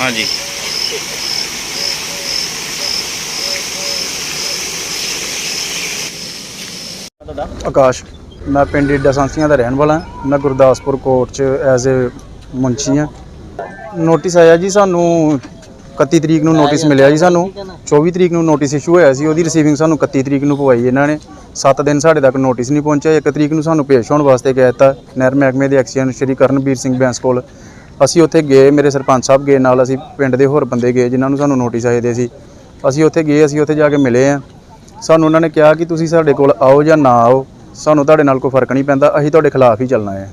ਹਾਂਜੀ। ਤੁਹਾਡਾ ਆਕਾਸ਼, ਮੈਂ ਪਿੰਡ ਈਡਾ ਸਾਂਸੀਆਂ ਦਾ ਰਹਿਣ ਵਾਲਾ ਹਾਂ। ਮੈਂ ਗੁਰਦਾਸਪੁਰ ਕੋਰਟ 'ਚ ਐਜ਼ ਅ ਮੁੰਸ਼ੀ ਹਾਂ। ਨੋਟਿਸ ਆਇਆ ਜੀ ਸਾਨੂੰ 31 ਤਰੀਕ ਨੂੰ ਨੋਟਿਸ ਮਿਲਿਆ ਜੀ ਸਾਨੂੰ। 24 ਤਰੀਕ ਨੂੰ ਨੋਟਿਸ ਇਸ਼ੂ ਹੋਇਆ ਸੀ। ਉਹਦੀ ਰਿਸੀਵਿੰਗ ਸਾਨੂੰ 31 ਤਰੀਕ ਨੂੰ ਪਵਾਈ ਇਹਨਾਂ ਨੇ। 7 ਦਿਨ ਸਾਡੇ ਤੱਕ ਨੋਟਿਸ ਨਹੀਂ ਪਹੁੰਚਿਆ। 1 ਤਰੀਕ ਨੂੰ ਸਾਨੂੰ ਪੇਸ਼ ਹੋਣ ਵਾਸਤੇ ਕਹਿ ਦਿੱਤਾ। ਨਹਿਰ ਮਹਿਕਮੇ ਦੇ ਐਕਸੀਅਨ ਸ਼੍ਰੀ ਕਰਨਵੀਰ ਸਿੰਘ ਬੈਂਸ ਕੋਲ। ਅਸੀਂ ਉੱਥੇ ਗਏ, ਮੇਰੇ ਸਰਪੰਚ ਸਾਹਿਬ ਗਏ ਨਾਲ, ਅਸੀਂ ਪਿੰਡ ਦੇ ਹੋਰ ਬੰਦੇ ਗਏ ਜਿਨ੍ਹਾਂ ਨੂੰ ਸਾਨੂੰ ਨੋਟਿਸ ਆਏ ਦੇ ਸੀ। ਅਸੀਂ ਉੱਥੇ ਗਏ, ਅਸੀਂ ਉੱਥੇ ਜਾ ਕੇ ਮਿਲੇ ਆ ਸਾਨੂੰ ਉਹਨਾਂ ਨੇ ਕਿਹਾ ਕਿ ਤੁਸੀਂ ਸਾਡੇ ਕੋਲ ਆਓ ਜਾਂ ਨਾ ਆਓ, ਸਾਨੂੰ ਤੁਹਾਡੇ ਨਾਲ ਕੋਈ ਫ਼ਰਕ ਨਹੀਂ ਪੈਂਦਾ, ਅਸੀਂ ਤੁਹਾਡੇ ਖਿਲਾਫ ਹੀ ਚੱਲਣਾ ਹੈ।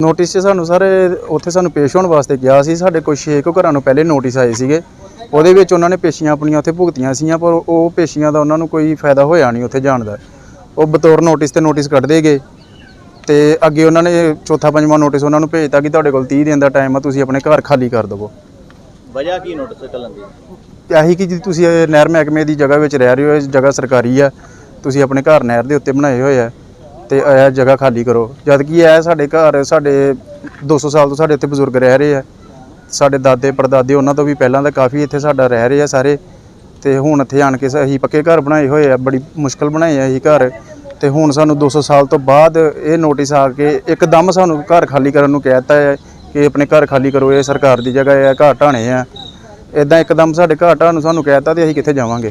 ਨੋਟਿਸ 'ਚ ਸਾਨੂੰ ਸਾਰੇ ਉੱਥੇ ਸਾਨੂੰ ਪੇਸ਼ ਹੋਣ ਵਾਸਤੇ ਕਿਹਾ ਸੀ, ਸਾਡੇ ਕੋਲ ਛੇ ਕੁ ਘਰਾਂ ਨੂੰ ਪਹਿਲੇ ਨੋਟਿਸ ਆਏ ਸੀਗੇ। ਉਹਦੇ ਵਿੱਚ ਉਹਨਾਂ ਨੇ ਪੇਸ਼ੀਆਂ ਆਪਣੀਆਂ ਉੱਥੇ ਭੁਗਤੀਆਂ ਸੀਗੀਆਂ ਪਰ ਉਹ ਪੇਸ਼ੀਆਂ ਦਾ ਉਹਨਾਂ ਨੂੰ ਕੋਈ ਫਾਇਦਾ ਹੋਇਆ ਨਹੀਂ ਉੱਥੇ ਜਾਣ ਦਾ। ਉਹ ਬਤੌਰ ਨੋਟਿਸ ਤੇ ਨੋਟਿਸ ਕੱਢਦੇ ਗਏ। ਤੇ ਅੱਗੇ ਉਹਨਾਂ ਨੇ ਚੌਥਾ ਪੰਜਵਾਂ ਨੋਟਿਸ ਉਹਨਾਂ ਨੂੰ ਭੇਜਤਾ ਕਿ ਤੁਹਾਡੇ ਕੋਲ 30 ਦਿਨ ਦਾ ਟਾਈਮ ਆ ਤੁਸੀਂ ਆਪਣੇ ਘਰ ਖਾਲੀ ਕਰ ਦਿਵੋ। ਵਜ੍ਹਾ ਕੀ ਨੋਟਿਸ ਕੱਲਣ ਦੀ? ਆਹੀ ਕਿ ਜੀ ਤੁਸੀਂ ਇਹ ਨਹਿਰ ਮਹਿਕਮੇ ਦੀ ਜਗ੍ਹਾ ਵਿੱਚ ਰਹਿ ਰਹੇ ਹੋ ਇਹ ਜਗ੍ਹਾ ਸਰਕਾਰੀ ਆ ਤੁਸੀਂ ਆਪਣੇ ਘਰ ਨਹਿਰ ਦੇ ਉੱਤੇ ਬਣਾਏ ਹੋਏ ਆ ਤੇ ਇਹ ਜਗ੍ਹਾ ਖਾਲੀ ਕਰੋ। ਜਦ ਕਿ ਇਹ ਸਾਡੇ ਘਰ ਸਾਡੇ 200 ਸਾਲ ਤੋਂ ਸਾਡੇ ਇੱਥੇ ਬਜ਼ੁਰਗ ਰਹਿ ਰਹੇ ਆ। ਸਾਡੇ ਦਾਦੇ ਪੜਦਾਦੇ ਉਹਨਾਂ ਤੋਂ ਵੀ ਪਹਿਲਾਂ ਦਾ ਕਾਫੀ ਇੱਥੇ ਸਾਡਾ ਰਹਿ ਰਹੇ ਆ ਸਾਰੇ। ਤੇ ਹੁਣ ਇੱਥੇ ਆਣ ਕੇ ਅਸੀਂ ਪੱਕੇ ਘਰ ਬਣਾਏ ਹੋਏ ਆ ਬੜੀ ਮੁਸ਼ਕਲ ਬਣਾਏ ਆ ਅਸੀਂ ਘਰ। ਤੇ ਹੁਣ ਸਾਨੂੰ 200 ਸਾਲ ਤੋਂ ਬਾਅਦ ਇਹ ਨੋਟਿਸ ਆ ਕੇ ਇੱਕਦਮ ਸਾਨੂੰ ਘਰ ਖਾਲੀ ਕਰਨ ਨੂੰ ਕਹਿ ਦਿੱਤਾ ਹੈ ਕਿ ਆਪਣੇ ਘਰ ਖਾਲੀ ਕਰੋ, ਇਹ ਸਰਕਾਰ ਦੀ ਜਗ੍ਹਾ ਹੈ ਘਰ ਢਾਣੇ ਆ। ਇਦਾਂ ਇੱਕਦਮ ਸਾਡੇ ਘਰ ਢਾਣ ਨੂੰ ਸਾਨੂੰ ਕਹਿ ਦਿੱਤਾ ਤੇ ਅਸੀਂ ਕਿੱਥੇ ਜਾਵਾਂਗੇ।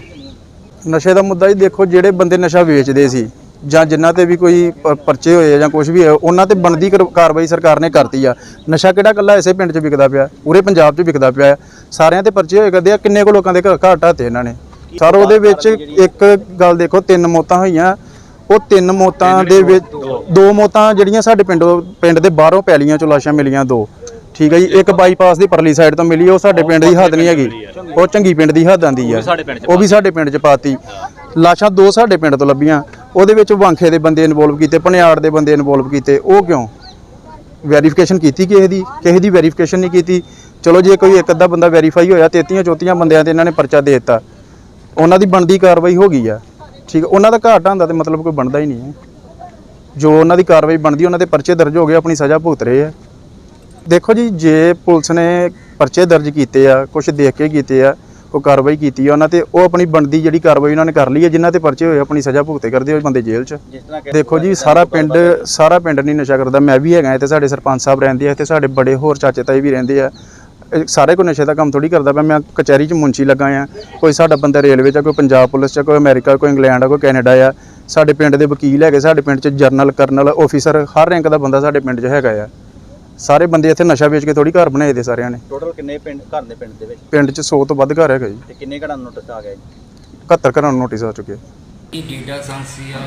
ਨਸ਼ੇ ਦਾ ਮੁੱਦਾ ਹੀ ਦੇਖੋ, ਜਿਹੜੇ ਬੰਦੇ ਨਸ਼ਾ ਵੇਚਦੇ ਸੀ ਜਾਂ ਜਿਨ੍ਹਾਂ ਤੇ ਵੀ ਕੋਈ ਪ- ਪਰਚੇ ਹੋਏ ਜਾਂ ਕੁਝ ਵੀ ਹੈ, ਉਹਨਾਂ ਤੇ ਬਣਦੀ ਕਰ- ਕਾਰਵਾਈ ਸਰਕਾਰ ਨੇ ਕਰਤੀ ਆ। ਨਸ਼ਾ ਕਿਹੜਾ ਕੱਲਾ ਇਸੇ ਪਿੰਡ 'ਚ ਵਿਕਦਾ ਪਿਆ, ਪੂਰੇ ਪੰਜਾਬ 'ਚ ਵਿਕਦਾ ਪਿਆ ਸਾਰਿਆਂ ਤੇ ਪਰਚੇ ਹੋਏ ਕਰਦੇ ਆ, ਕਿੰਨੇ ਕੋ ਲੋਕਾਂ ਦੇ ਘਰ ਘਰ ਢਾਤੇ ਇਹਨਾਂ ਨੇ। ਸਰ, ਉਹਦੇ ਵਿੱਚ ਇੱਕ ਗੱਲ ਦੇਖੋ, ਤਿੰਨ ਮੌਤਾਂ ਹੋਈਆਂ। ਉਹ ਤਿੰਨ ਮੌਤਾਂ ਦੇ ਵਿੱਚ ਦੋ। ਮੌਤਾਂ ਜਿਹੜੀਆਂ ਸਾਡੇ ਪਿੰਡੋਂ ਪਿੰਡ ਦੇ ਬਾਹਰੋਂ ਪੈਲੀਆਂ ਚੋਂ ਲਾਸ਼ਾਂ ਮਿਲੀਆਂ ਦੋ। ਠੀਕ ਹੈ ਜੀ ਇੱਕ ਬਾਈਪਾਸ ਦੀ ਪਰਲੀ ਸਾਈਡ ਤੋਂ ਮਿਲੀ ਉਹ ਸਾਡੇ ਪਿੰਡ ਦੀ ਹੱਦ ਨਹੀਂ ਹੈਗੀ। ਉਹ ਚੰਗੀ ਪਿੰਡ ਦੀ ਹੱਦ ਆਂਦੀ ਆ। ਉਹ ਵੀ ਸਾਡੇ ਪਿੰਡ 'ਚ ਪਾਤੀ। ਲਾਸ਼ਾਂ ਦੋ ਸਾਡੇ ਪਿੰਡ ਤੋਂ ਲੱਭੀਆਂ। ਉਹਦੇ ਵਿੱਚ ਵਾਂਖੇ ਦੇ ਬੰਦੇ ਇਨਵੋਲਵ ਕੀਤੇ ਭਣਿਆੜ ਦੇ ਬੰਦੇ ਇਨਵੋਲਵ ਕੀਤੇ। ਉਹ ਕਿਉਂ? ਵੈਰੀਫਿਕੇਸ਼ਨ ਕੀਤੀ ਕਿਸੇ ਦੀ? ਕਿਸੇ ਦੀ ਵੈਰੀਫਿਕੇਸ਼ਨ ਨਹੀਂ ਕੀਤੀ? ਚਲੋ ਜੇ ਕੋਈ ਇੱਕ ਅੱਧਾ ਬੰਦਾ ਵੈਰੀਫਾਈ ਹੋਇਆ 33 ਚੌਥੀਆਂ ਬੰਦਿਆਂ ਤੇ ਇਹਨਾਂ ਨੇ ਪਰਚਾ ਦੇ ਦਿੱਤਾ। ਉਹਨਾਂ ਦੀ ਬਣਦੀ ਕਾਰਵਾਈ ਹੋ ਗਈ ਆ। ਠੀਕ ਹੈ ਉਹਨਾਂ ਦਾ ਘਾਟ ਹੁੰਦਾ ਤੇ ਮਤਲਬ ਕੋਈ ਬਣਦਾ ਹੀ ਨਹੀਂ ਹੈ। ਜੋ ਉਹਨਾਂ ਦੀ ਕਾਰਵਾਈ ਬਣਦੀ ਉਹਨਾਂ ਦੇ ਪਰਚੇ ਦਰਜ ਹੋ ਗਏ ਆਪਣੀ ਸਜ਼ਾ ਭੁਗਤ ਰਹੇ ਆ। ਦੇਖੋ ਜੀ ਜੇ ਪੁਲਿਸ ਨੇ ਪਰਚੇ ਦਰਜ ਕੀਤੇ ਆ ਕੁਝ ਦੇਖ ਕੇ ਕੀਤੇ ਆ ਉਹ ਕਾਰਵਾਈ ਕੀਤੀ ਆ ਉਹਨਾਂ ਤੇ ਉਹ ਆਪਣੀ ਬਣਦੀ ਜਿਹੜੀ ਕਾਰਵਾਈ ਉਹਨਾਂ ਨੇ ਕਰ ਲਈ ਹੈ ਜਿਨ੍ਹਾਂ ਤੇ ਪਰਚੇ ਹੋਏ ਆਪਣੀ ਸਜ਼ਾ ਭੁਗਤੇ ਕਰਦੇ ਹੋਏ ਬੰਦੇ ਜੇਲ੍ਹ 'ਚ। ਦੇਖੋ ਜੀ ਸਾਰਾ ਪਿੰਡ ਸਾਰਾ ਪਿੰਡ ਨਹੀਂ ਨਸ਼ਾ ਕਰਦਾ ਮੈਂ ਵੀ ਹੈਗਾ ਇੱਥੇ ਸਾਡੇ ਸਰਪੰਚ ਸਾਹਿਬ ਰਹਿੰਦੇ ਆ ਇੱਥੇ ਸਾਡੇ ਬੜੇ ਹੋਰ ਚਾਚੇ ਤਾਏ ਵੀ ਰਹਿੰਦੇ ਆ। ਸਾਰੇ ਕੋਈ ਨਸ਼ੇ ਦਾ ਕੰਮ ਥੋੜੀ ਕਰਦਾ ਪਿਆ। ਮੈਂ ਕਚਹਿਰੀ 'ਚ ਮੁੰਚੀ ਲੱਗਾ ਆ। ਕੋਈ ਸਾਡਾ ਬੰਦਾ ਰੇਲਵੇ 'ਚ ਕੋਈ ਪੰਜਾਬ ਪੁਲਿਸ 'ਚ ਕੋਈ ਅਮਰੀਕਾ ਕੋਈ ਇੰਗਲੈਂਡ ਆ ਕੋਈ ਕੈਨੇਡਾ ਆ ਸਾਡੇ ਪਿੰਡ ਦੇ ਵਕੀਲ ਹੈਗੇ ਸਾਡੇ ਪਿੰਡ 'ਚ ਜਰਨਲ ਕਰਨਲ ਆਫੀਸਰ ਹਰ ਰੈਂਕ ਦਾ ਬੰਦਾ ਸਾਡੇ ਪਿੰਡ 'ਚ ਹੈਗਾ ਆ। ਸਾਰੇ ਬੰਦੇ ਇੱਥੇ ਨਸ਼ਾ ਵੇਚ ਕੇ ਥੋੜੀ ਘਰ ਬਣਾਏ ਦੇ ਸਾਰਿਆਂ ਨੇ। ਟੋਟਲ ਕਿੰਨੇ ਪਿੰਡ ਘਰ ਦੇ ਪਿੰਡ ਦੇ ਵਿੱਚ? ਪਿੰਡ 'ਚ 100 ਤੋਂ ਵੱਧ ਘਰ ਹੈਗਾ ਜੀ। ਤੇ ਕਿੰਨੇ ਘਰਾਂ ਨੂੰ ਨੋਟਿਸ ਆ ਗਿਆ ਜੀ? 71 ਘਰਾਂ ਨੂੰ ਨੋਟਿਸ ਆ ਚੁੱਕੇ ਇਹ ਡੀਡਾ ਸੰਸੀਆ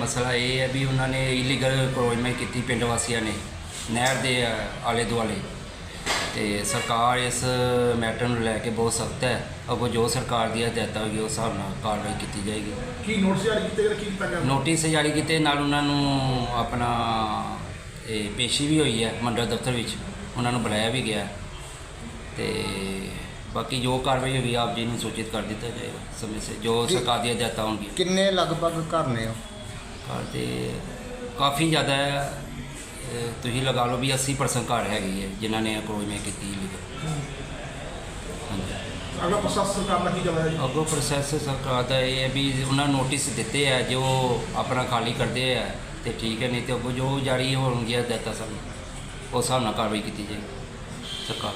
ਮਸਲਾ ਇਹ ਹੈ ਵੀ ਉਹਨਾਂ ਨੇ ਇਲੀਗਲ ਕਰੋਇਮੈਂਟ ਕੀਤੀ ਪਿੰਡ ਵਾਸੀਆਂ ਨੇ ਨਹਿਰ ਦੇ ਆਲੇ ਦੁਆਲੇ ਤੇ ਸਰਕਾਰ ਇਸ ਮੈਟਰ ਨੂੰ ਲੈ ਕੇ ਬਹੁਤ ਸਖਤ ਹੈ। ਅੱਗੋਂ ਜੋ ਸਰਕਾਰ ਦੀ ਹਦਾਇਤਾਂ ਹੋਗੀ ਉਸ ਹਿਸਾਬ ਨਾਲ ਕਾਰਵਾਈ ਕੀਤੀ ਜਾਏਗੀ। ਕੀ ਨੋਟਿਸ ਜਾਰੀ ਕੀਤੇ ਗਏ ਕੀ ਕੀਤਾ ਗਿਆ? ਨੋਟਿਸ ਜਾਰੀ ਕੀਤੇ ਨਾਲ ਉਹਨਾਂ ਨੂੰ ਆਪਣਾ ਇਹ ਪੇਸ਼ੀ ਵੀ ਹੋਈ ਹੈ ਮੰਡਲ ਦਫ਼ਤਰ ਵਿੱਚ। ਉਹਨਾਂ ਨੂੰ ਬੁਲਾਇਆ ਵੀ ਗਿਆ। ਤੇ ਬਾਕੀ ਜੋ ਕਾਰਵਾਈ ਹੋਈ ਆਪ ਜੀ ਨੂੰ ਸੂਚਿਤ ਕਰ ਦਿੱਤਾ ਜਾਏਗਾ। ਸਮੇਂ ਸੇ ਜੋ ਸਰਕਾਰ ਦੀ ਹਦਾਇਤਾਂ ਹੋਣਗੀਆਂ। ਕਿੰਨੇ ਲਗਭਗ ਘਰ ਨੇ ਉਹ? ਘਰ ਕਾਫੀ ਜ਼ਿਆਦਾ ਹੈ। ਅਹ ਤੁਸੀਂ ਲਗਾ ਲਓ ਵੀ 80% ਘਰ ਹੈਗੀ ਹੈ ਜਿਨ੍ਹਾਂ ਨੇ ਕਰੋਇਮੇ ਕੀਤੀ ਲਿਖ ਹਾਂਜੀ। ਅਗਲਾ ਪ੍ਰਸ਼ਾਸਨ ਸਰਕਾਰ ਦਾ ਕੀ ਚੱਲ ਜੀ? ਅੱਗੋਂ ਪ੍ਰੋਸੈਸ ਸਰਕਾਰ ਦਾ ਇਹ ਹੈ ਵੀ ਉਹਨਾਂ ਨੋਟਿਸ ਦਿੱਤੇ ਆ ਜੋ ਆਪਣਾ ਖਾਲੀ ਕਰਦੇ ਆ ਤੇ ਠੀਕ ਹੈ ਨਹੀਂ ਤੇ ਅੱਗੋਂ ਜੋ ਜਾਰੀ ਹੋਣਗੀਆਂ ਹਦਾਇਤਾਂ ਸਾਨੂੰ ਉਸ ਹਿਸਾਬ ਨਾਲ ਕਾਰਵਾਈ ਕੀਤੀ ਜਾਏਗੀ ਸਰਕਾਰ।